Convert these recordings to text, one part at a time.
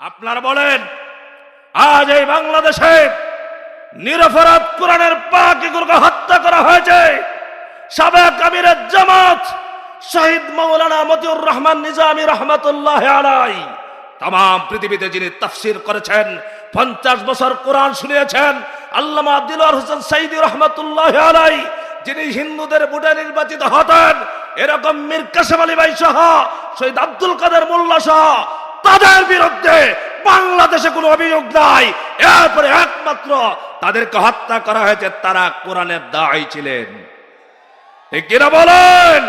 আপনারা বলেন, আজ এই বাংলাদেশে নিরপরাধ কোরআনের পাকিগুলোকে হত্যা করা হয়েছে। সাবেক আমিরের জামাত, শহীদ মৌলানা মতিউর রহমান নিজামী রহমতুল্লাহ আলাই তাম পৃথিবীতে যিনি তাফসির করেছেন, পঞ্চাশ বছর কোরআন শুনিয়েছেন, আল্লামা দিলওয়ার হোসেন সাইদি রহমতুল্লাহ আলাই যিনি হিন্দুদের বুটে নির্বাচিত হতেন, এরকম মীর কাসেম আলী ভাই সহ, শহীদ আব্দুল কাদের মোল্লা সহ তাদের বিরুদ্ধে বাংলাদেশে কোনো অভিযোগ নাই। এরপরে একমাত্র তাদেরকে হত্যা করা হয়েছে, তারা কোরআনের দায়ী ছিলেন। কিনা বলেন?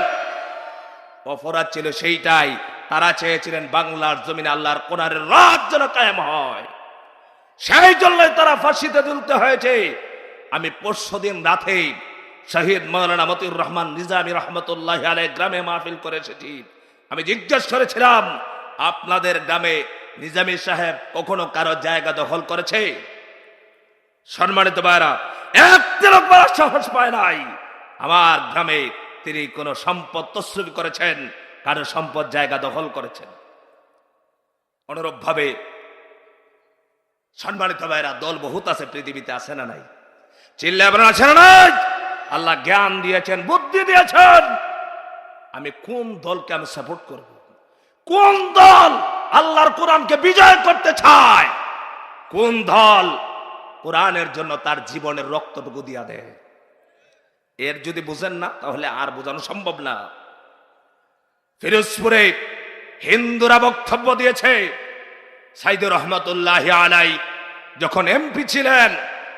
অপরাধ ছিল সেইটাই। তারা চেয়েছিলেন বাংলার জমিনে আল্লাহর কোরআনের রাত যেন কায়েম হয়। সেই জন্যই তারা ফাঁসিতে তুলতে হয়েছে। আমি পরশু দিন রাতে শহীদ মৌলানা মতিউর রহমান নিজামী রহমতুল্লাহ আলাই গ্রামে মাহফিল করে আমি জিজ্ঞেস করেছিলাম আপনাদের গ্রামে নিজামী সাহেব কখনো কারও জায়গা দখল করেছে? সম্মানিত ভাইরা এক তিলক বলার সাহস পায় নাই। আমার গ্রামে তিনি কোন সম্পদ তসরুপ করেছেন, কারও সম্পদ জায়গা দখল করেছেন। অনুরূপ ভাবে সম্মানিত ভাইরা দল বহুত আছে, পৃথিবীতে আছে না নাই? চিল্লা আছে না আল্লাহ জ্ঞান দিয়েছেন, বুদ্ধি দিয়েছেন। আমি কোন দলকে আমি সাপোর্ট করব? কোন দল আল্লাহর কোরআনকে বিজয় করতে চায়? কোন দল কোরআনের জন্য তার জীবনের রক্তটুকু দিয়া দেয়? এর যদি বুঝেন না, তাহলে আর বোঝানো সম্ভব না। ফিরোজপুরে হিন্দুরা বক্তব্য দিয়েছে, সাইদুর রহমতুল্লাহ আলাই যখন এমপি ছিলেন,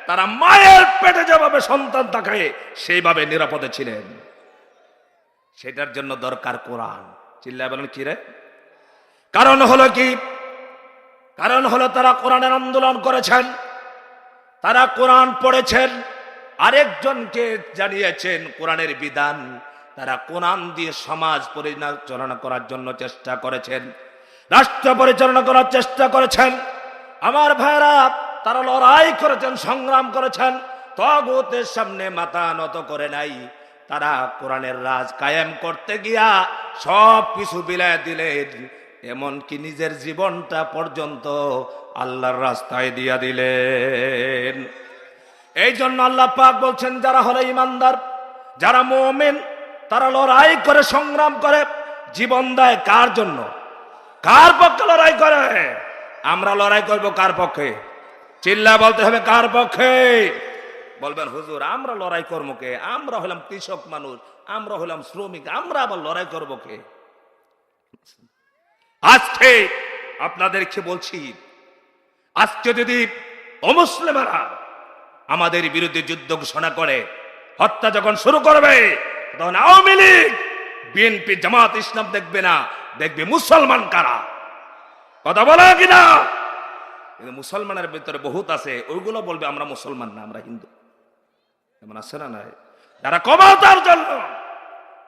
তারা মায়ের পেটে যেভাবে সন্তান থাকে সেইভাবে নিরাপদে ছিলেন। সেটার জন্য দরকার কোরআন। চিল্লা বলেন, কি রে? কারণ হলো কি? কারণ হলো তারা কোরআনের আন্দোলন করেছেন, তারা কোরআন পড়েছেন, আরেকজনকে জানিয়েছেন কোরআনের বিধান, তারা কোরআন দিয়ে সমাজ পরিচালনা করার জন্য চেষ্টা করেছেন, রাষ্ট্র পরিচালনা করার চেষ্টা করেছেন। আমার ভাইরা তারা লড়াই করেছেন, সংগ্রাম করেছেন, তগতের সামনে মাথা নত করে নাই। তারা কোরআনের রাজ কায়েম করতে গিয়া সব কিছু বিলায় দিলেন। এমনকি নিজের জীবনটা পর্যন্ত আল্লাহর রাস্তায় দিয়া দিলেন। এই জন্য আল্লাহ পাক বলছেন, যারা হলো ইমানদার, যারা মোমেন, তারা লড়াই করে, সংগ্রাম করে, জীবন দেয় কার জন্য? কার পক্ষে লড়াই করে? আমরা লড়াই করব কার পক্ষে? চিল্লা বলতে হবে, কার পক্ষে? বলবেন, হুজুর, আমরা লড়াই করব কে? আমরা হলাম কৃষক মানুষ, আমরা হলাম শ্রমিক, আমরা আবার লড়াই করব কে? আজকে আপনাদেরকে বলছি আজকে যদি অমুসলিমেরা আমাদের বিরুদ্ধে যুদ্ধ ঘোষণা করে, হত্যা যখন শুরু করবে, তখন আওয়ামী লীগ, বিএনপি, জামাত ইসলাম দেখবে না, দেখবে মুসলমান কারা? কথা বলা কিনা কিন্তু মুসলমানের ভিতরে বহুত আছে, ওইগুলো বলবে আমরা মুসলমান না, আমরা হিন্দু। এমন আছে না যারা ক্ষমতার জন্য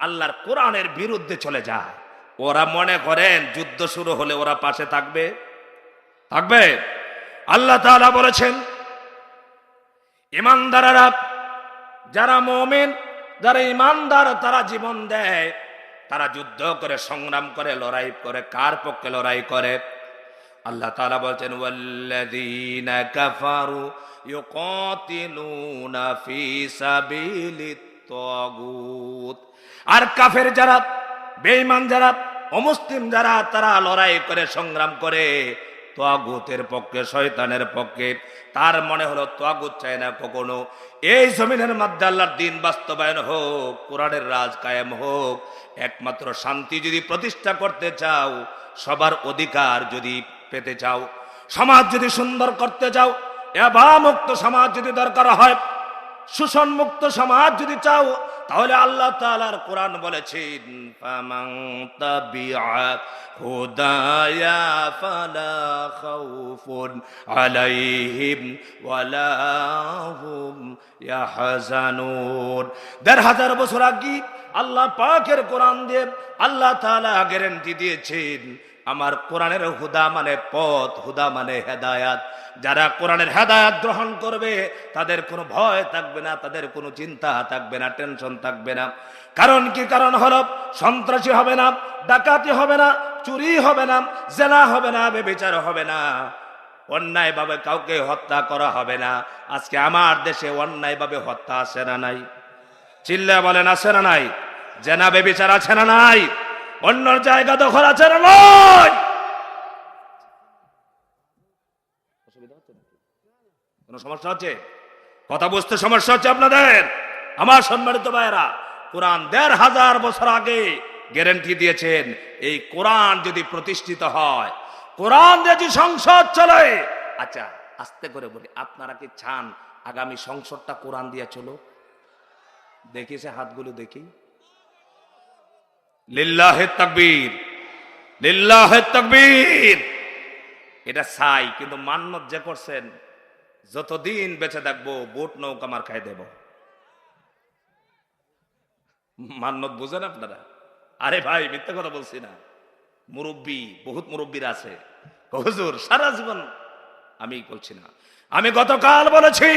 আল্লাহর কোরআনের বিরুদ্ধে চলে যায় ওরা মনে করেন যুদ্ধ শুরু হলে ওরা পাশে থাকবে। থাকবে? আল্লাহ তাআলা বলেছেন, ইমানদারেরা, যারা মমিন, যারা ইমানদার, তারা জীবন দেয়। তারা যুদ্ধ করে, সংগ্রাম করে, লড়াই করে, কার পক্ষে লড়াই করে? আল্লাহ তালা বলছেন কাফারু সাবিলিত আর কাফের যারা, বেঈমান যারা অমুসলিম যারা, তারা লড়াই করে, সংগ্রাম করে। তোয়াগুতের পক্ষে, শয়তানের পক্ষে। তার মনে হলো, তোয়াগুত চায় না কখনো। এই জমিনের মধ্যে আল্লাহর দিন বাস্তবায়ন হোক, কোরআনের রাজ কায়েম হোক। একমাত্র শান্তি যদি প্রতিষ্ঠা করতে চাও, সবার অধিকার যদি পেতে চাও, সমাজ যদি সুন্দর করতে চাও এবা মুক্ত সমাজ যদি দরকার হয় শোষণ মুক্ত সমাজ যদি চাও তাহলে আল্লাহ তালার কোরআন বলেছেন আলাইহিম ওয়ালা হুম ইয়াহজানুন। দেড় হাজার বছর আগে আল্লাহ পাকের কোরআন দেব আল্লাহ তাআলা গ্যারান্টি দিয়েছেন আমার কোরআনের হুদা মানে পথ, হুদা মানে হেদায়াত। যারা কোরআনের হেদায়াত গ্রহণ করবে, তাদের কোনো ভয় থাকবে না, তাদের কোনো চিন্তা থাকবে না, টেনশন থাকবে না। কারণ কি কারণ হলো? সন্ত্রাসী হবে না, ডাকাতি হবে না, চুরি হবে না জেনা হবে না, বেবিচার হবে না। অন্যায়ভাবে কাউকে হত্যা করা হবে না। আজকে আমার দেশে অন্যায়ভাবে হত্যা আছে না নাই। চিল্লা বলেন আছে না নাই? জেনা, বেবিচার আছে না নাই? অন্য জায়গা দখল আছে না নয়? কোন সমস্যা হচ্ছে? কথা বুঝতে সমস্যা হচ্ছে আপনাদের? আমার সম্মানিত ভাইয়েরা, কোরআন দেড় হাজার বছর আগে গ্যারেন্টি দিয়েছেন, এই কোরআন যদি প্রতিষ্ঠিত হয়, কোরআন যদি সংসদ চলে আচ্ছা আস্তে করে বলি, আপনারা কি চান আগামী সংসদটা কোরআন দিয়ে চলো দেখি সে হাতগুলো দেখি। লিল্লাহে তাকবীর লিল্লাহে তাকবীর। এটা চাই, কিন্তু মান্নত যে করছেন, যতদিন বেঁচে থাকব, বোট নৌকা মার খাই দেব। মান্নত বুঝেন আপনারা? আরে ভাই, মিথ্যা কথা বলছি না। মুরব্বী, বহুত মুরব্বীর আছে। হুজুর, সারা জীবন আমি বলছি না। আমি গতকাল বলেছি,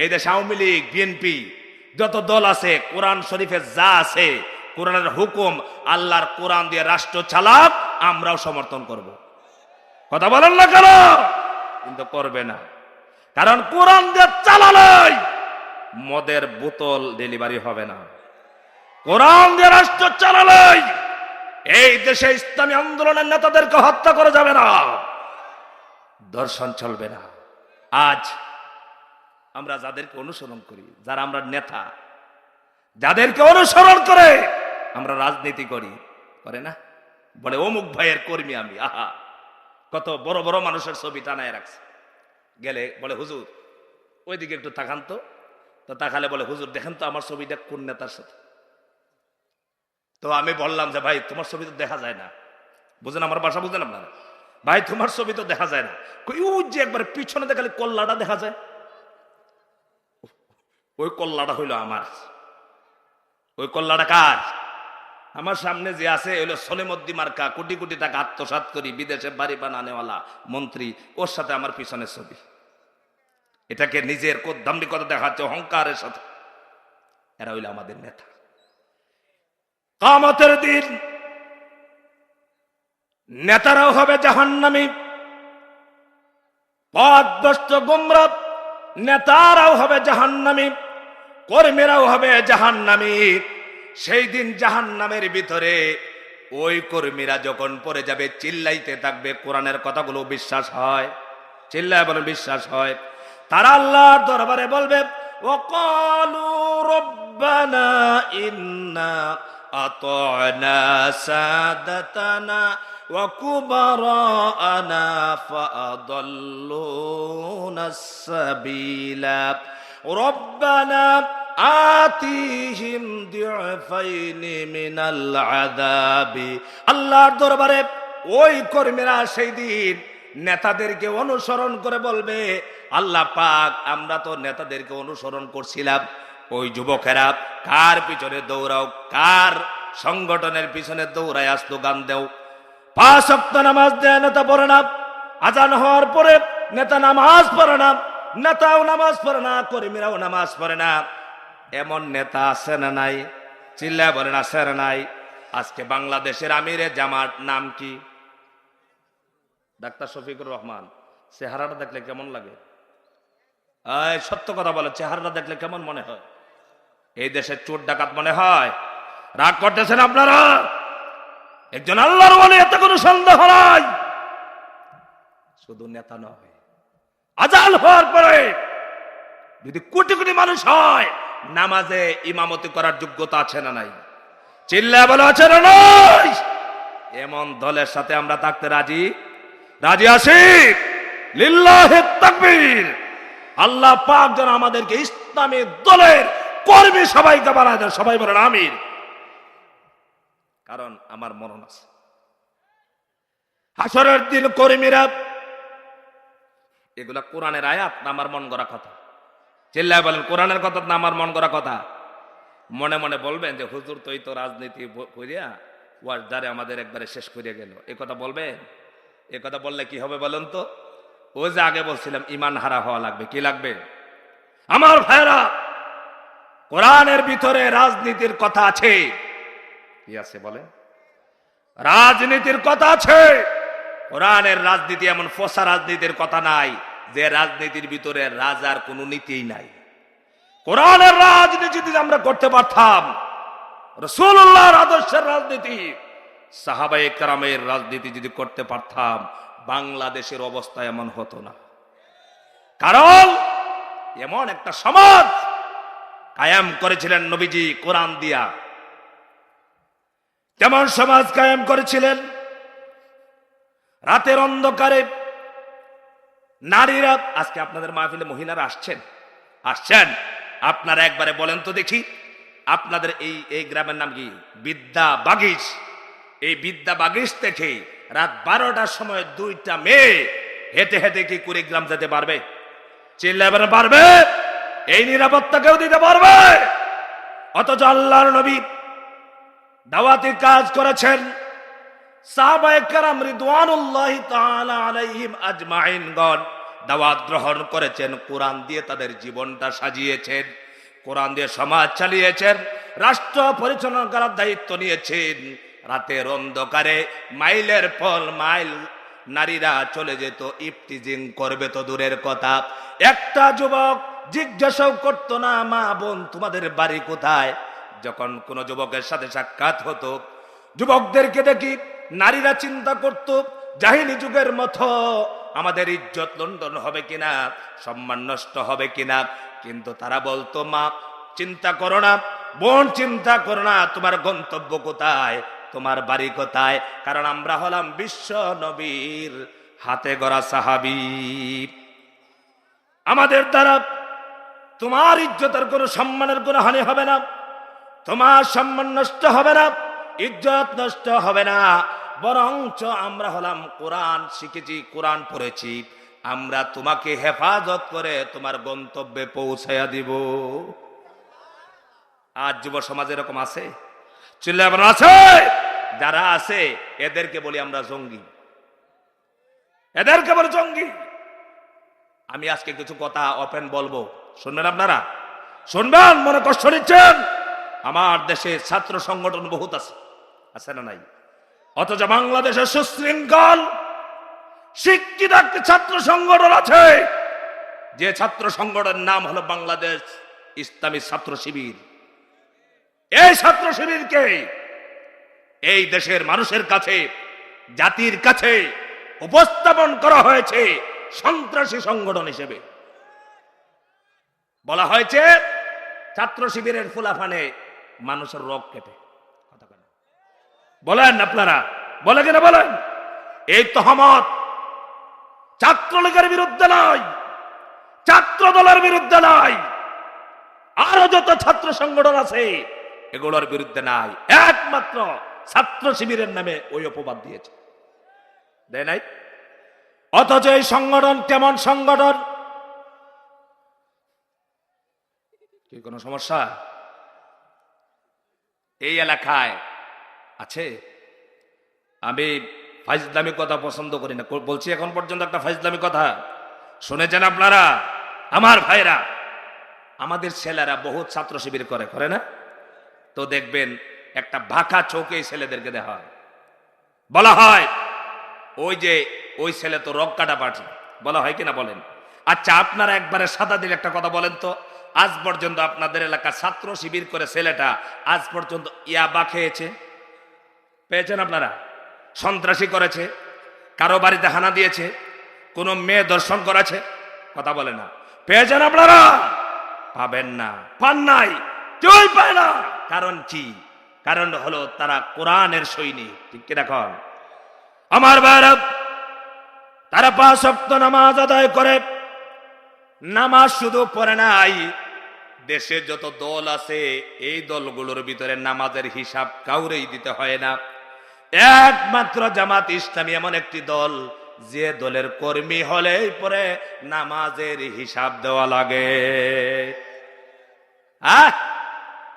এই দেশে আওয়ামী লীগ, বিএনপি, যত দল আছে, কোরআন শরীফের যা আছে কোরআনের হুকুম, আল্লাহর কোরআন দিয়ে রাষ্ট্র চালাক, আমরাও সমর্থন করব। কথা বলেন না কেন? কিন্তু করবে না। কারণ কোরআন দিয়ে চালালেই মদের বোতল ডেলিভারি হবে না। কোরআন দিয়ে রাষ্ট্র চালালেই এই দেশে ইসলামী আন্দোলনের নেতাদেরকে হত্যা করা যাবে না। দর্শন চলবে না। আজ আমরা যাদেরকে অনুসরণ করি, যারা আমরা নেতা, যাদেরকে অনুসরণ করে আমরা রাজনীতি করি। করে না? বলে, অমুক ভাইয়ের কর্মী আমি। আহা! কত বড় বড় মানুষের ছবি টানায় রাখছে। গেলে বলে, হুজুর, ওইদিকে একটু তাকান তো। তো তাকালে বলে, হুজুর, দেখেন তো আমার ছবিটা কোন নেতার সাথে? তো আমি বললাম যে, ভাই, তোমার ছবি তো দেখা যায় না। বুঝেন আমার বাসা বুঝেন আপনারা? ভাই, তোমার ছবি তো দেখা যায় না। কই ওই যে একবার পিছনে দেখালে কল্লাটা দেখা যায়? ওই কল্লাটা হইল আমার। ওই কল্লাটা কার? আমার সামনে যে আছে হইল সলিমদ্দি মার্কা। কোটি কোটি টাকা আত্মসাত করি, বিদেশে বাড়ি বানানেওয়ালা মন্ত্রী, ওর সাথে আমার পিছনের ছবি। এটাকে নিজের দাম্ভিকতা দেখাচ্ছে, অহংকারের সাথে। এরা হইল আমাদের নেতা। কামতের দিন নেতারাও হবে জাহান্নামী। পদভ্রষ্ট গুমরা নেতারাও হবে জাহান্নামী। কর্মীরাও হবে জাহান্নামী। সেই দিন জাহান্নামের ভিতরে ওই কর্মীরা যখন পড়ে যাবে চিল্লাইতে থাকবে কোরআনের কথাগুলো বিশ্বাস হয় চিল্লায় বলে বিশ্বাস হয় তারা আল্লাহর দরবারে বলবে وقالوا ربنا إنا أطعنا سادتنا وكبراءنا فأضلونا السبيل রব্বানা আতিহিম মিনাল আযাবি। আল্লাহর দরবারে ওই কর্মীরা সেই দিন নেতাদেরকে অনুসরণ করে বলবে, আল্লাহ পাক, আমরা তো নেতাদেরকে অনুসরণ করছিলাম। ওই যুবকেরা কার পিছনে দৌড়াও, কার সংগঠনের পিছনে দৌড়ায় আসতো গান দেও। পাঁচ সপ্তাহ নামাজ দেয় নেতা পড়ে না, আজান হওয়ার পরে নেতা নামাজ পড়ে না নেতাও নামাজ পড়ে না, কর্মীরাও নামাজ পড়ে না। এমন নেতা আছে না নাই? চিল্লা বলেন, আছে না নাই? আজকে বাংলাদেশের আমিরে জামাত নাম কি? ডাক্তার শফিকুর রহমান, চেহারাটা দেখলে কেমন লাগে? সত্য কথা বলে, চেহারাটা দেখলে কেমন মনে হয়? এই দেশের চোর ডাকাত মনে হয়? রাগ করতেছেন আপনারা? একজন আল্লাহর বলে এত কোনো সন্দেহ নাই। শুধু নেতা নয় আজাল হওয়ার পরে যদি কোটি কোটি মানুষ হয়, নামাজে ইমামতি করার যোগ্যতা আছে না নাই? চিল্লা বলে, আছে না নাই? এমন দলের সাথে আমরা থাকতে রাজি? রাজি আছি? লিল্লাহে তাকবীর। আল্লাহ পাক যেন আমাদেরকে ইসলামী দলের কর্মী সবাইকে বানায় দেন। সবাই বলেন আমির কারণ আমার মরণ আছে। হাসরের দিন কর্মীরা এগুলা কোরআনের আয়াত না আমার মন গড়া কথা? চিল্লায় বলেন, কোরআনের কথা না আমার মন গড়া কথা? মনে মনে বলবেন যে, হুজুর তুই তো রাজনীতি করিয়া ওয়ার দ্বারে আমাদের একবারে শেষ করে গেল। এ কথা বলবে এ কথা বললে কি হবে বলুন তো? ও যে আগে বলছিলাম, ইমান হারা হওয়া লাগবে, কি লাগবে? আমার ভাইরা কোরআনের ভিতরে রাজনীতির কথা আছে। কি আছে বলে রাজনীতির কথা আছে। কোরআনের রাজনীতি এমন ফসা রাজনীতির কথা নাই, যে রাজনীতির ভিতরে রাজার কোনো নীতিই নাই। কোরআনের রাজনীতি যদি আমরা করতে পারতাম রসুল্লাহর আদর্শের রাজনীতি সাহাবাই কারামের রাজনীতি যদি করতে পারতাম, বাংলাদেশের অবস্থা এমন হতো না। কারণ, এমন একটা সমাজ কায়াম করেছিলেন নবীজি কোরআন দিয়া। কেমন সমাজ কায়েম করেছিলেন রাতের অন্ধকারে নারীরা, আজকে আপনাদের মাহফিলে মহিলারা আসছেন। আসছেন? আপনারা একবারে বলেন তো দেখি, আপনাদের এই এই গ্রামের নাম কি? বিদ্যা বাগিস। এই বিদ্যা বাগিস থেকে রাত বারোটার সময় দুইটা মেয়ে হেঁটে হেঁটে কি কুড়িগ্রাম যেতে পারবে? চিল্লাবেন পারবে। এই নিরাপত্তা কেউ দিতে পারবে? অথচ আল্লাহর নবী দাওয়াতি কাজ করেছেন। সাহাবায়ে কেরাম রিদওয়ানুল্লাহি আলাইহিম আজমাইনগণ দাওয়াত গ্রহণ করেছেন, কোরআন দিয়ে তাদের জীবনটা সাজিয়েছেন, কোরআন দিয়ে সমাজ চালিয়েছেন, রাষ্ট্র পরিচালনা করার দায়িত্ব নিয়েছেন। রাতের অন্ধকারে মাইলের পর মাইল নারীরা চলে যেত ইফটিজিং করবে তো দূরের কথা। একটা যুবক জিজ্ঞাসাও করতো, না মা বোন, তোমাদের বাড়ি কোথায়? যখন কোন যুবকের সাথে সাক্ষাৎ হতো, যুবকদেরকে দেখি নারীরা চিন্তা করত জাহিনী যুগের মতো আমাদের ইজ্জত লন্ডন হবে কিনা, সম্মান নষ্ট হবে কিনা? কিন্তু তারা বলতো, মা, চিন্তা করো না, বোন, চিন্তা করো না, তোমার গন্তব্য কোথায়? তোমার বাড়ি কোথায়? কারণ আমরা হলাম বিশ্ব নবীর হাতে গড়া সাহাবি। আমাদের দ্বারা তোমার ইজ্জতের কোনো সম্মানের কোনো হানি হবে না, তোমার সম্মান নষ্ট হবে না, ইজ্জত নষ্ট হবে না। বরঞ্চ আমরা হলাম কোরআন শিখেছি, কোরআন পড়েছি। আমরা তোমাকে হেফাজত করে তোমার গন্তব্যে পৌঁছাইয়া দিব। আর যুব সমাজ এরকম আছে? চিল্লা আছে। যারা আছে, এদেরকে বলি আমরা জঙ্গি। এদেরকে বলি জঙ্গি। আমি আজকে কিছু কথা ওপেন বলব। শুনবেন আপনারা? শুনবেন? মনে কষ্ট নিচ্ছেন? আমার দেশে ছাত্র সংগঠন বহুত আছে। আছে না নাই? অথচ বাংলাদেশের সুশৃঙ্খল শিক্ষিত একটি ছাত্র সংগঠন আছে। যে ছাত্র সংগঠনের নাম হলো বাংলাদেশ ইসলামী ছাত্র শিবির। এই ছাত্র শিবিরকে এই দেশের মানুষের কাছে, জাতির কাছে উপস্থাপন করা হয়েছে সন্ত্রাসী সংগঠন হিসেবে। বলা হয়েছে, ছাত্র শিবিরের ফুলাফানে মানুষের রোগ কেটে। বলেন আপনারা, বলে কিনা বলেন? এই তহমত ছাত্রলীগের বিরুদ্ধে নয় ছাত্র দলের বিরুদ্ধে নয়। আরও যত ছাত্র সংগঠন আছে, এগুলোর বিরুদ্ধে নাই। একমাত্র ছাত্র শিবিরের নামে ওই অপবাদ দিয়েছে। দেয় নাই? অথচ এই সংগঠন কেমন সংগঠন? কি কোনো সমস্যা? এই এলাকায় আছে? আমি ফাইজলামি কথা পছন্দ করি না। বলছি এখন পর্যন্ত একটা ফাইজলামি কথা। শুনেছেন আপনারা? আমার ভাইরা, আমাদের ছেলেরা বহুত ছাত্র শিবির করে করে না? তো দেখবেন একটা ভাকা চৌকে ছেলেদেরকে দেওয়া হয়। বলা হয়, ওই যে ওই ছেলে তো রক কাটা পাঠি। বলা হয় কিনা বলেন? আচ্ছা আপনারা একবারে সাদা দিলে একটা কথা বলেন তো। আজ পর্যন্ত আপনাদের এলাকা ছাত্র শিবির করে ছেলেটা আজ পর্যন্ত ইয়াবা খেয়েছে? পেয়েছেন আপনারা? সন্ত্রাসী করেছে, কারও বাড়িতে হানা দিয়েছে, কোন মেয়ে দর্শন করেছে? কথা বলে না। পেয়েছেন আপনারা? পাবেন না। পান নাই। কেউই পায় না। কারণ কি? কারণ হলো তারা কোরআনের সৈনিক। ঠিক কি এখন আমার ভাইরা, তারা পাঁচ সপ্ত নামাজ আদায় করে। নামাজ শুধু পড়ে নাই। দেশে যত দল আছে, এই দলগুলোর ভিতরে নামাজের হিসাব কাউরেই দিতে হয় না। একমাত্র জামাত ইসলামী এমন একটি দল, যে দলের কর্মী হলেই পরে নামাজের হিসাব দেওয়া লাগে। আহ!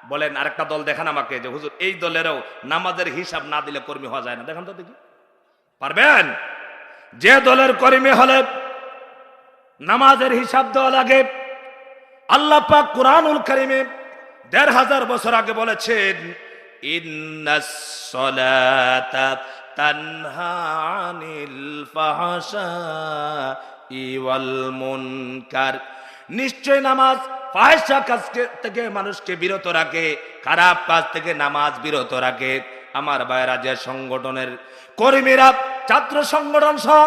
বলেন, আরেকটা দল দেখান আমাকে, যে হুজুর, এই দলেরও নামাজের হিসাব না দিলে কর্মী হওয়া যায় না। দেখান তো দেখি। পারবেন? যে দলের কর্মী হলে নামাজের হিসাব দেওয়া লাগে। আল্লাহ পাক কোরআনুল কারিমে দেড় হাজার বছর আগে বলেছেন তানহা আনিল ফাহশাই ওয়াল মুনকার নিশ্চয় নামাজ ফাহিশা কাজ থেকে মানুষকে বিরত রাখে, খারাপ কাজ থেকে নামাজ বিরত রাখে। আমার বাইরা যে সংগঠনের কর্মীরা, ছাত্র সংগঠন সহ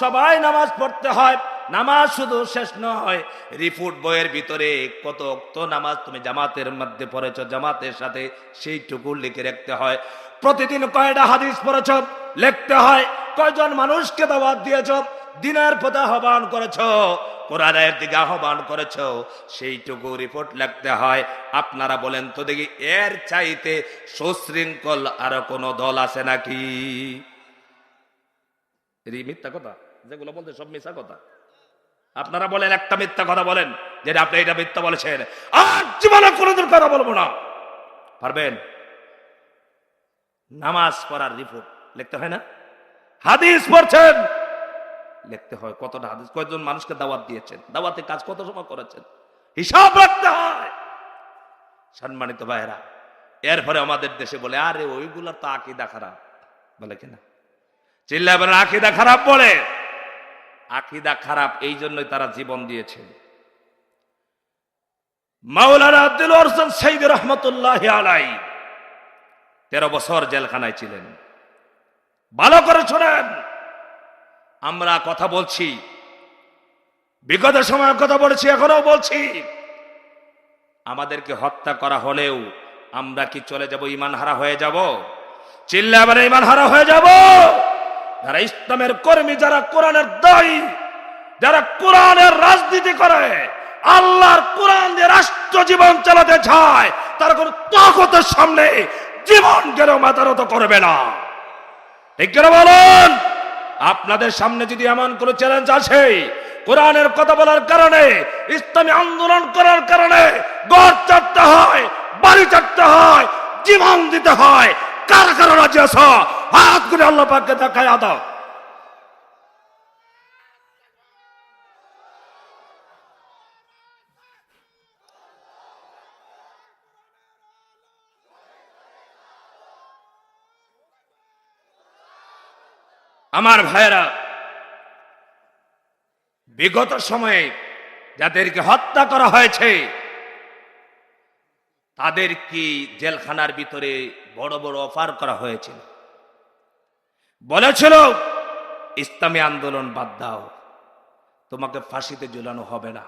সবাই নামাজ পড়তে হয় নামাজ শুধু শেষ নয়, রিপোর্ট বইয়ের ভিতরে কত অক্ত নামাজ তুমি জামাতের মধ্যে পড়েছ, জামাতের সাথে সেইটুকু লিখে রাখতে হয়। প্রতিদিন কয়টা হাদিস পড়েছ? লিখতে হয়, কয়জন মানুষকে দাওয়াত দিয়েছ? দিনের পথে আহ্বান করেছ, কোরআনের দিকে আহ্বান করেছ, সেইটুকু রিপোর্ট লিখতে হয়। আপনারা বলেন তো দেখি, এর চাইতে সুশৃঙ্খল আরও কোনো দল আছে নাকি? মিথ্যা কথা, যেগুলো বলতে সব মিথ্যা কথা। আপনারা বলেন, একটা মিথ্যা কথা বলেন যে আপনি এটা মিথ্যা বলেছেন। আর জীবনে কোনোদিন কথা বলব না। পারবেন? নামাজ পড়ার রিপোর্ট লিখতে হয় না? হাদিস পড়ছেন। লিখতে হয়, কতটা হাদিস? কয়েকজন মানুষকে দাওয়াত দিয়েছেন। দাওয়াতে কাজ কত সময় করেছেন? হিসাব রাখতে হয়। সম্মানিত ভাইয়েরা, এরপরে আমাদের দেশে বলে, আরে ওইগুলার তো আকিদা খারাপ। বলে কিনা? চিল্লা বলে আকিদা খারাপ বলে। আকিদা খারাপ, এই জন্যই তারা জীবন দিয়েছে। মাওলানা আব্দুল হোসেন সাইদ রহমতুল্লাহ আলাই তেরো বছর জেলখানায় ছিলেন। ভালো করে শোনেন, আমরা কথা বলছি, বিগত সময়ের কথা বলেছি এখনও বলছি। আমাদেরকে হত্যা করা হলেও আমরা কি চলে যাব ইমান হারা হয়ে যাব? চিল্লা এবারে ইমান হারা হয়ে যাব? যারা ইসলামের কর্মী, যারা কোরআনের দায়ী, যারা কোরআনের রাজনীতি করে, আল্লাহর কোরআন দিয়ে রাষ্ট্র জীবন চালাতে চায়, তারা কোন তখতের সামনে জীবন কেন মাতারত করবে না? ঠিক করে বলুন? আপনাদের সামনে যদি এমন কোন চ্যালেঞ্জ আছে কোরআনের কথা বলার কারণে, ইসলামী আন্দোলন করার কারণে গড় চাটতে হয়, বাড়ি চাটতে হয়, জীবন দিতে হয় কার কারণ রাজি আছ? হাত করে আল্লাহ পাককে দেখায় দাও আমার ভাইয়েরা, বিগত সময়ে যাদেরকে হত্যা করা হয়েছে তাদের কি জেলখানার ভিতরে বড় বড় অফার করা হয়েছিল। বলেছিল, ইসলামী আন্দোলন বাদ দাও, তোমাকে ফাঁসিতে ঝুলানো হবে না।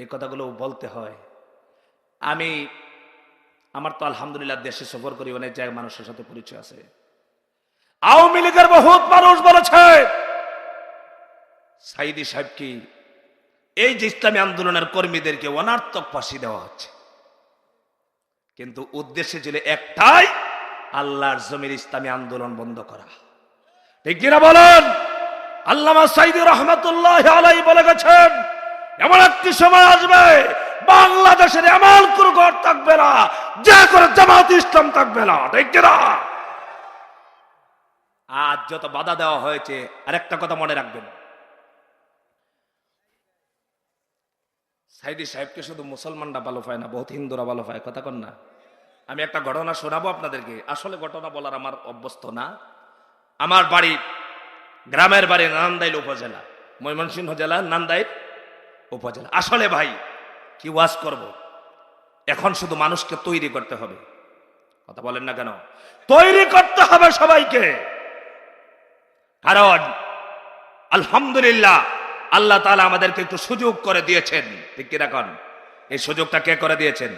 এই কথাগুলো বলতে হয়। আমি, আমার তো আলহামদুলিল্লাহ দেশে সফর করি, অনেক জায়গায় মানুষের সাথে পরিচয় আছে। আওয়ামী লীগের বহুত মানুষ বলেছে, সাইদি সাহেব কি এই যে ইসলামী আন্দোলনের কর্মীদেরকে অনার্থক ফাঁসি দেওয়া হচ্ছে, কিন্তু উদ্দেশ্য ছিল একটাই, আল্লাহর জমির ইসলামী আন্দোলন বন্ধ করা। ঠিক কিনা বলেন? আল্লামা সাইদি রহমতুল্লাহ আলাই বলে গেছেন, এমন একটি সময় আসবে, বাংলাদেশের এমন কোন ঘর থাকবে না, যে করে জামাত ইসলাম থাকবে না, ঠিক কিনা? আজ যত বাধা দেওয়া হয়েছে, আরেকটা কথা মনে রাখবেন। সাইদি সাহেবকে শুধু মুসলমানরা ভালো পায় না, বহুত হিন্দুরা ভালো পায়, কথা কন না। আমি একটা ঘটনা শোনাবো আপনাদেরকে। আসলে ঘটনা বলার আমার অভ্যস্ত না। আমার বাড়ি গ্রামের বাড়ি নান্দাইল উপজেলা, ময়মনসিংহ জেলা, নান্দাইল উপজেলা। আসলে ভাই, কি ওয়াজ করব? এখন শুধু মানুষকে তৈরি করতে হবে। কথা বলেন না কেন? তৈরি করতে হবে সবাইকে। কারণ, আলহামদুলিল্লাহ আল্লাহ তালা আমাদেরকে একটু সুযোগ করে দিয়েছেন। ঠিক কি রাখন এই সুযোগটা কে করে দিয়েছেন?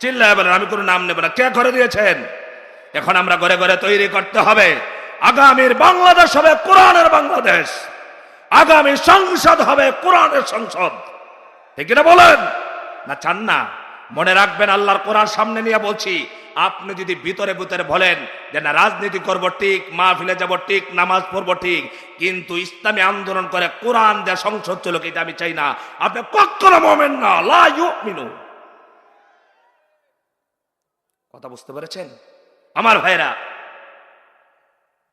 চিল্লায় বলেন, আমি কোনো নাম নেব না। কে করে দিয়েছেন? এখন আমরা ঘরে ঘরে তৈরি করতে হবে। আগামীর বাংলাদেশ হবে কোরআনের বাংলাদেশ। আগামী সংসদ হবে কোরআনের সংসদ। ঠিক কিনা বলেন? না চান না। মনে রাখবেন, আল্লাহর কোরআন সামনে নিয়ে বলছি, আপনি যদি ভিতরে ভিতরে বলেন যে না, রাজনীতি করব ঠিক, মাহফিলে যাব ঠিক, নামাজ পড়ব ঠিক, কিন্তু ইসলামী আন্দোলন করে কোরআন যা সংসদ চলুক এটা আমি চাই না। আপনি কখনো মোমেন না কথা বুঝতে পেরেছেন? আমার ভাইরা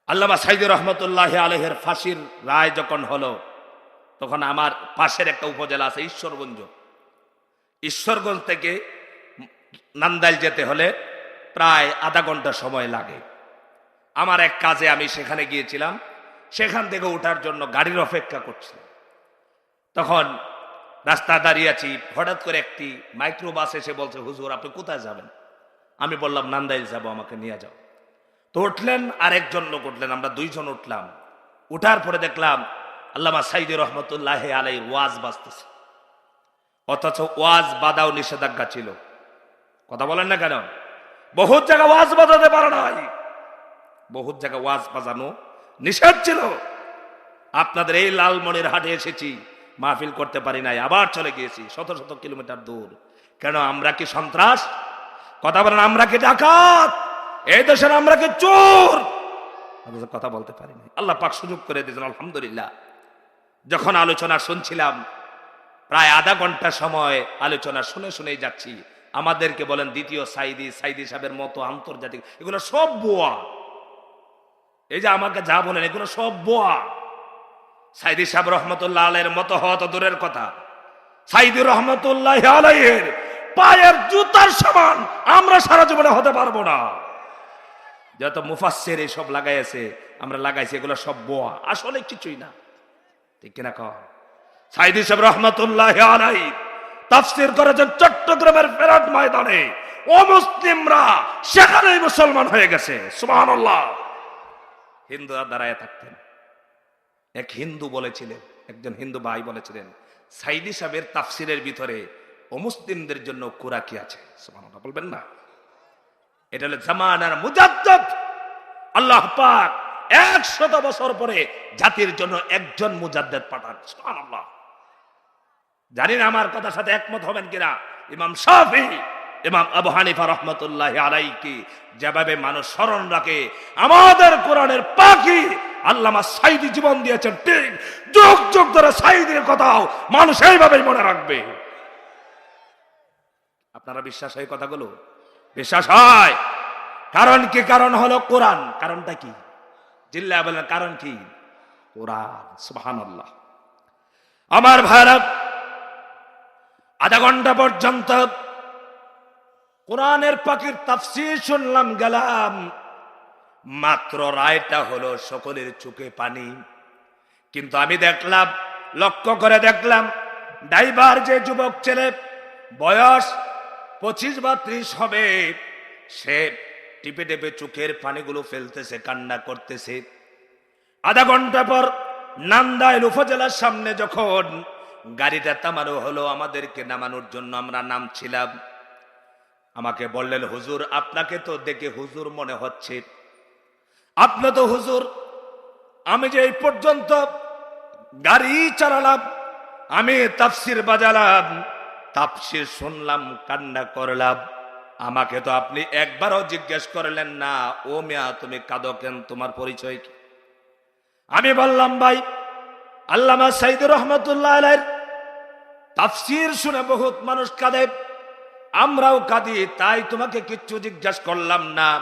আল্লামা সাইদুর রহমতুল্লাহ আলহের ফাঁসির রায় যখন হলো, তখন আমার পাশের একটা উপজেলা আছে, ঈশ্বরগঞ্জ। ঈশ্বরগঞ্জ থেকে নান্দাইল যেতে হলে প্রায় আধা ঘণ্টা সময় লাগে। আমার এক কাজে আমি সেখানে গিয়েছিলাম। সেখান থেকে ওঠার জন্য গাড়ির অপেক্ষা করছিলাম। তখন রাস্তা দাঁড়িয়ে আছি, হঠাৎ করে একটি মাইক্রো বাস এসে বলছে, হুজুর, আপনি কোথায় যাবেন? আমি বললাম, নান্দাইল যাব, আমাকে নিয়ে যাও। তো উঠলেন আর একজন লোক উঠলেন, আমরা দুইজন উঠলাম। উঠার পরে দেখলাম, আল্লামা সাইদি রহমতুল্লাহ আলাই ওয়াজ বাজতেছে। অথচ ওয়াজ বাদাও নিষেধাজ্ঞা ছিল। কথা বলেন না কেন? বহুত জায়গা ওয়াজ বাজাতে পারে নাই। বহুত জায়গা ওয়াজ বাজানো নিষেধ ছিল। আপনাদের এই লালমনির হাটে এসেছি, মাহফিল করতে পারি নাই, আবার চলে গিয়েছি, শত শত কিলোমিটার দূর। কেন, আমরা কি সন্ত্রাস? কথা বলেন, আমরা কি ডাকাত? এই দেশের আমরা কি চোর? কথা বলতে পারি নাই। আল্লাহ পাক সুযোগ করে দিয়েছেন, আলহামদুলিল্লাহ। যখন আলোচনা শুনছিলাম প্রায় আধা ঘণ্টা সময় আলোচনা শুনে শুনেই যাচ্ছি। আমাদেরকে বলেন দ্বিতীয় সাইদি সাইদি সাহেবের মতো আন্তর্জাতিক, এগুলো সব বোয়া। এই যে আমাকে যা বলেন, এগুলো সব বোয়া। সাইদি সাহেব রহমতুল্লাহ আলের মতো হওয়া তো দূরের কথা। সাইদি রহমতুল্লাহ আলাইয়ের পায়ের জুতার সমান আমরা সারা জীবনে হতে পারব না। যত মুফাসের এইসব লাগাইছে আমরা লাগাইছি, এগুলো সব বোয়া। আসলে কিছুই না। ঠিক কিনা কর সাইদি সাহেব রহমতুল্লাহ আলাই তাফসির করেছেন চট্টগ্রামের ফেরাট ময়দানে। ও মুসলিমরা সেখানেই মুসলমান হয়ে গেছে। সুবহানাল্লাহ। হিন্দুরা দাঁড়ায় থাকতেন। এক হিন্দু বলেছিলেন, একজন হিন্দু ভাই বলেছিলেন, সাইদি সাহেবের তাফসিরের ভিতরে অমুসলিমদের জন্য কোরআ কি আছে? বলবেন না। এটা হলো জামানার আল্লাহ পাক একশত বছর পরে জাতির জন্য একজন মুজাদ্দেদ পাঠান। সুবহানাল্লাহ। জানি না আমার কথার সাথে একমত হবেন কিনা। ইমাম শাফি, ইমাম আবু হানিফা রহমতুল্লাহ আলাইকি যেভাবে মানুষ স্মরণ রাখে, আমাদের কোরআনের পাখি আল্লামা সাইদি জীবন দিয়েছেন ঠিক, যুগ যুগ ধরে সাইদির কথাও মানুষ এইভাবেই মনে রাখবে। আপনারা বিশ্বাস হয় কথাগুলো? বিশ্বাস হয়। কারণ কি? কারণ হলো কোরআন। কারণটা কি? জিল্লা বলেন, কারণ কি? কোরআন, সুবহানাল্লাহ। আমার ভারত আধা ঘণ্টা পর্যন্ত কোরআনের পাখির তাফসির শুনলাম, গেলাম। মাত্র রায়টা হলো সকলের চোখে পানি। কিন্তু আমি দেখলাম, লক্ষ্য করে দেখলাম, ড্রাইভার যে যুবক ছেলে, বয়স পঁচিশ বা ত্রিশ হবে, সে টিপে টিপে চোখের পানিগুলো ফেলতেছে, কান্না করতেছে। আধা ঘণ্টা পর নান্দাইল উপজেলার সামনে যখন গাড়িটা তামানো হলো, আমাদেরকে নামানোর জন্য আমরা নামছিলাম। আমাকে বললেন, হুজুর, আপনাকে তো দেখে হুজুর মনে হচ্ছে। আপনি তো হুজুর, আমি যে এই পর্যন্ত গাড়ি চালালাম, আমি তাফসির বাজালাম, তাফসির শুনলাম, কান্না করলাম। আমাকে তো আপনি একবারও জিজ্ঞেস করলেন না, ও মিয়া, তুমি কাঁদো কেন? তোমার পরিচয় কি? আমি বললাম, ভাই, আল্লামা সাইদুর রহমতুল্লাহ আলাইর তাফসির শুনে বহুত মানুষ কাঁদে। আমরাও কাঁদি, তাই তোমাকে কিচ্ছু জিজ্ঞাসা করলাম না।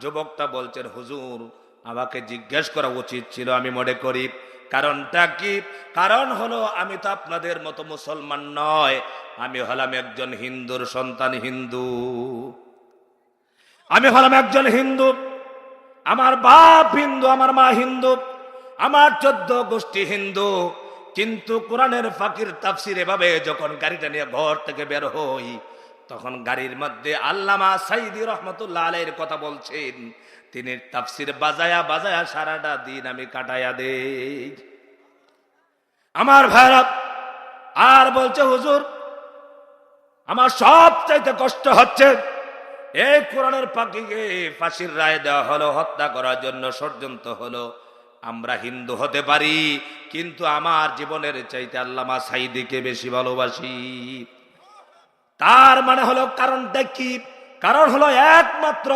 যুবকটা বলছেন হুজুর, আমাকে জিজ্ঞেস করা উচিত ছিল, আমি মনে করি। কারণটা কি? কারণ হলো, আমি তো আপনাদের মতো মুসলমান নয়। আমি হলাম একজন হিন্দুর সন্তান হিন্দু। আমি হলাম একজন হিন্দু। আমার বাপ হিন্দু, আমার মা হিন্দু। আমার চোদ্দ গোষ্ঠী হিন্দু। কিন্তু কোরআনের ফাঁকির তাফসির এভাবে যখন গাড়িটা নিয়ে ঘর থেকে বের হই, তখন গাড়ির মধ্যে আল্লামা সাইদি রহমতুল্লাহ আলাইয়ের কথা বলছেন, তিনি তাফসির বাজায়া বাজায়া সারাটা দিন আমি কাটাইয়া দেই। আমার ভাইরা, আর বলছে হুজুর, আমার সব চাইতে কষ্ট হচ্ছে, এই কোরআনের পাখিকে ফাঁসির রায় দেওয়া হলো, হত্যা করার জন্য ষড়যন্ত্র হলো আমরা হিন্দু হতে পারি, কিন্তু আমার জীবনের চাইতে আল্লামা সাইদিকে বেশি ভালোবাসি। তার মানে হলো কারণ কি? কারণ হলো একমাত্র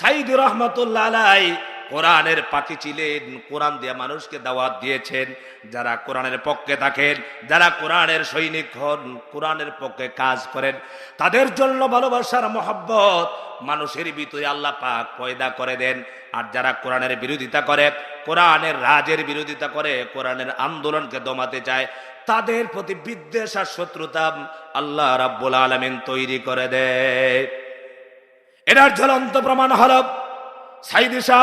সাইদি রহমতুল্লাহ আলাই কোরআনের পাখি ছিলেন, কোরআন দিয়ে মানুষকে দাওয়াত দিয়েছেন। যারা কোরআনের পক্ষে থাকেন, যারা কোরআনের সৈনিক হন, কোরআনের পক্ষে কাজ করেন, তাদের জন্য ভালোবাসার মহব্বত মানুষের ভিতরে আল্লাহ পাক পয়দা করে দেন। আর যারা কোরআনের বিরোধিতা করে, কোরআনের রাজের বিরোধিতা করে, কোরআনের আন্দোলনকে দমাতে চায়, তাদের প্রতি বিদ্বেষ আর শত্রুতা আল্লাহ রাব্বুল আলমিন তৈরি করে দেয়। এটার জ্বলন্ত প্রমাণ হল সাইদি সাহ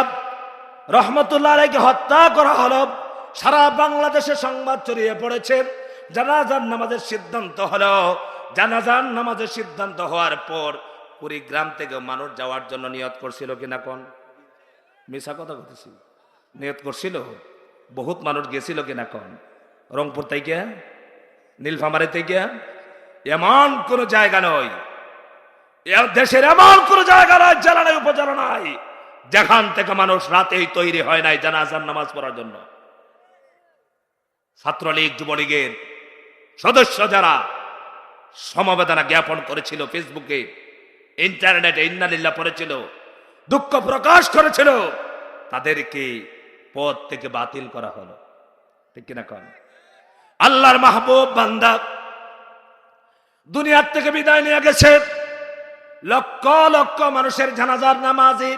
রহমতুল্লাহ আলাইকে হত্যা করা হলো। সারা বাংলাদেশে সংবাদ ছড়িয়ে পড়েছে। জানাজার নামাজের সিদ্ধান্ত হলো। জানাজার নামাজের সিদ্ধান্ত হওয়ার পর কুড়িগ্রাম থেকে মানুষ যাওয়ার জন্য নিয়ত করছিল কিনা কোন? মিশা কথা বলতেছি। নিয়ত করছিল? বহুত মানুষ গেছিল কিনা কোন? রংপুর থেকে? নীলফামারি থেকে? এমন কোন জায়গা নয়। দেশের এমন কোন জায়গা নয়, জেলা নাই উপজেলা নাই যেখান থেকে মানুষ রাতেই তৈরি হয় নাই জানাজার নামাজ পড়ার জন্য। ছাত্রলীগ, যুবলীগের সদস্য যারা সমবেদনা জ্ঞাপন করেছিল ফেসবুকে, ইন্টারনেটে ইন্নালিল্লা পড়েছিল, দুঃখ প্রকাশ করেছিল, তাদেরকে পদ থেকে বাতিল করা হলো। ঠিক কিনা কন? আল্লাহর মাহবুব বান্দা দুনিয়ার থেকে বিদায় নিয়ে গেছে। লক্ষ লক্ষ মানুষের জানাজার নামাজে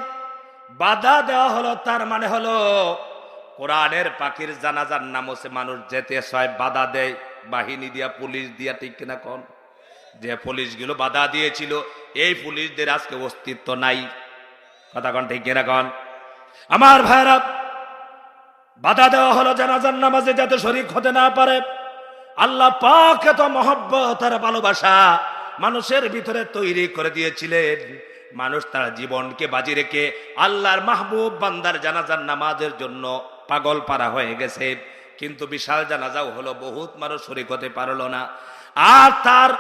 বাধা দেওয়া হলো, তার মানে হলো কোরআনের পাখির জানাজার নামসে মানুষ যেতে সয় বাধা দেয়। বাহিনী দিয়া, পুলিশ দিয়া, ঠিক কিনা কন? যে পুলিশগুলো বাধা দিয়েছিল, এই পুলিশদের আজকে অস্তিত্ব নাই। কথা কন ঠিক কিনা কন? আমার ভাইরা বাধা দেওয়া হলো, জানাজার নামাজে যাতে শরীর হতে না পারে। আল্লাহ পাক এত মহব্বত আর ভালোবাসা মানুষের ভিতরে তৈরি করে দিয়েছিলেন। মানুষ তার জীবনকে বাজি রেখে আল্লাহর মাহবুব বান্দার জানাজার নামাজের জন্য পাগল পারা হয়ে গেছে। কিন্তু বিশাল জানাজাও হলো, বহুত মানুষ শরিক হতে পারল না। আর তার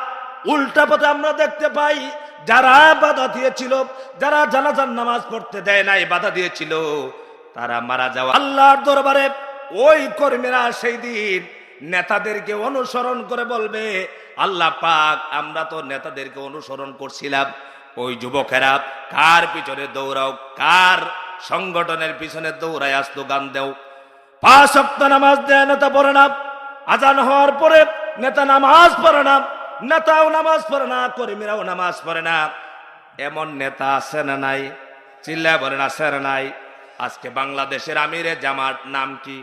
উল্টা পথে আমরা দেখতে পাই, যারা বাধা দিয়েছিল, যারা জানাজার নামাজ পড়তে দেয় নাই, বাধা দিয়েছিল, তারা মারা যাওয়া। আল্লাহর দরবারে ওই কর্মীরা সেই দিন নেতাদেরকে অনুসরণ করে বলবে, আল্লাহ পাক, আমরা তো নেতাদেরকে অনুসরণ করছিলাম। ওই যুবকেরা কার পিছনে দৌড়াও, কার সংগঠনের পিছনে দৌড়ায় আসতো গান দেও। পাঁচ সপ্তাহ নামাজ দেয় নেতা পড়ে না, আজান হওয়ার পরে নেতা নামাজ পড়ে না, নেতাও নামাজ পড়ে না, কর্মীরাও নামাজ পড়ে না। এমন নেতা আছে না নাই? চিল্লা আছে না নাই? আজকে বাংলাদেশের আমিরে জামাত নাম কি?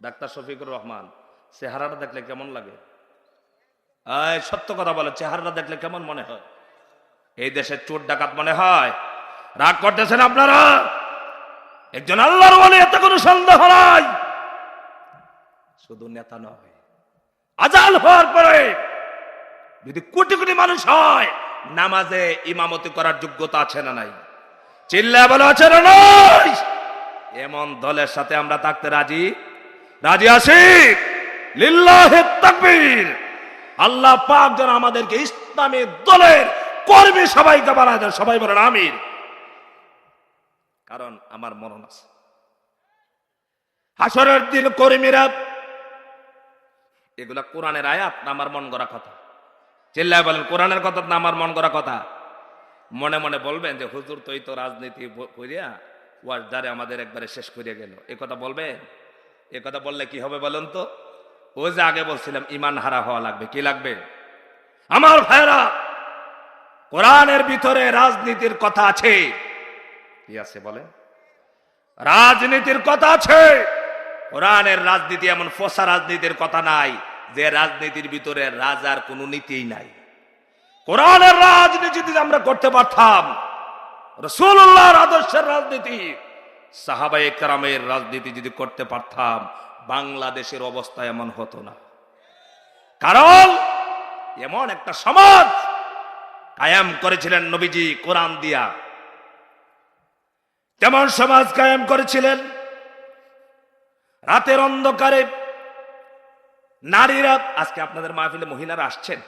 ডাক্তার শফিকুর রহমান, চেহারাটা দেখলে কেমন লাগে? সত্য কথা বলে চেহারাটা দেখলে কেমন মনে হয়? এই দেশের চোর ডাকাত মনে হয়। রাগ করতেছেন আপনারা? একজন আল্লাহর বলে এত কোনো সন্দেহ নাই। শুধু নেতা নয়, আজাল হওয়ার পরে যদি কোটি কোটি মানুষ হয়, নামাজে ইমামতি করার যোগ্যতা আছে না নাই? চিল্লা বলে, আছে না নাই? এমন দলের সাথে আমরা থাকতে রাজি? রাজি আছি? লিল্লাহে তাকবীর। আল্লাহ পাক যেন আমাদেরকে ইসলামী দলের কর্মী সবাইকে বানায় দেন সবাই বলেন, আমির। কারণ আমার মরণ আছে। হাসরের দিন কর্মীরা, এগুলা কোরআনের আয়াত না আমার মন গড়া কথা? চিল্লায় বলেন, কোরআনের কথা না আমার মন গড়া কথা? মনে মনে বলবেন যে, হুজুর তো এই তো রাজনীতি করিয়া ওয়ার দ্বারে আমাদের একবারে শেষ করিয়া গেল। এ কথা বলবেন? এ কথা বললে কি হবে বলেন তো? ও যে আগে বলছিলাম, ইমান হারা হওয়া লাগবে। কি লাগবে? আমার ভাইরা কোরআনের ভিতরে রাজনীতির কথা আছে। কি আছে বলে রাজনীতির কথা আছে। কোরআনের রাজনীতি এমন ফসা রাজনীতির কথা নাই, যে রাজনীতির ভিতরে রাজার কোনো নীতিই নাই। কোরআনের রাজনীতি যদি আমরা করতে পারতাম রসুল্লাহর আদর্শের রাজনীতি সাহাবাই কারামের রাজনীতি যদি করতে পারতাম, বাংলাদেশের অবস্থা এমন হতো না। কারণ, এমন একটা সমাজ কায়াম করেছিলেন নবীজি কোরআন দিয়া। তেমন সমাজ কায়েম করেছিলেন। রাতের অন্ধকারে নারীরা, আজকে আপনাদের মাহফিলে মহিলারা আসছেন।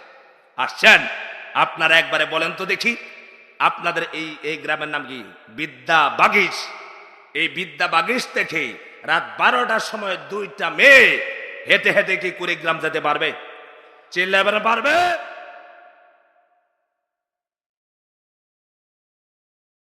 আসছেন, আপনারা একবারে বলেন তো দেখি, আপনাদের এই এই গ্রামের নাম কি? বিদ্যা বাগিস এই বিদ্যা বাগিস থেকে রাত বারোটার সময় দুইটা মেয়ে হেঁটে হেঁটে কি কুড়িগ্রাম যেতে পারবে? চিল্লাবেন পারবে?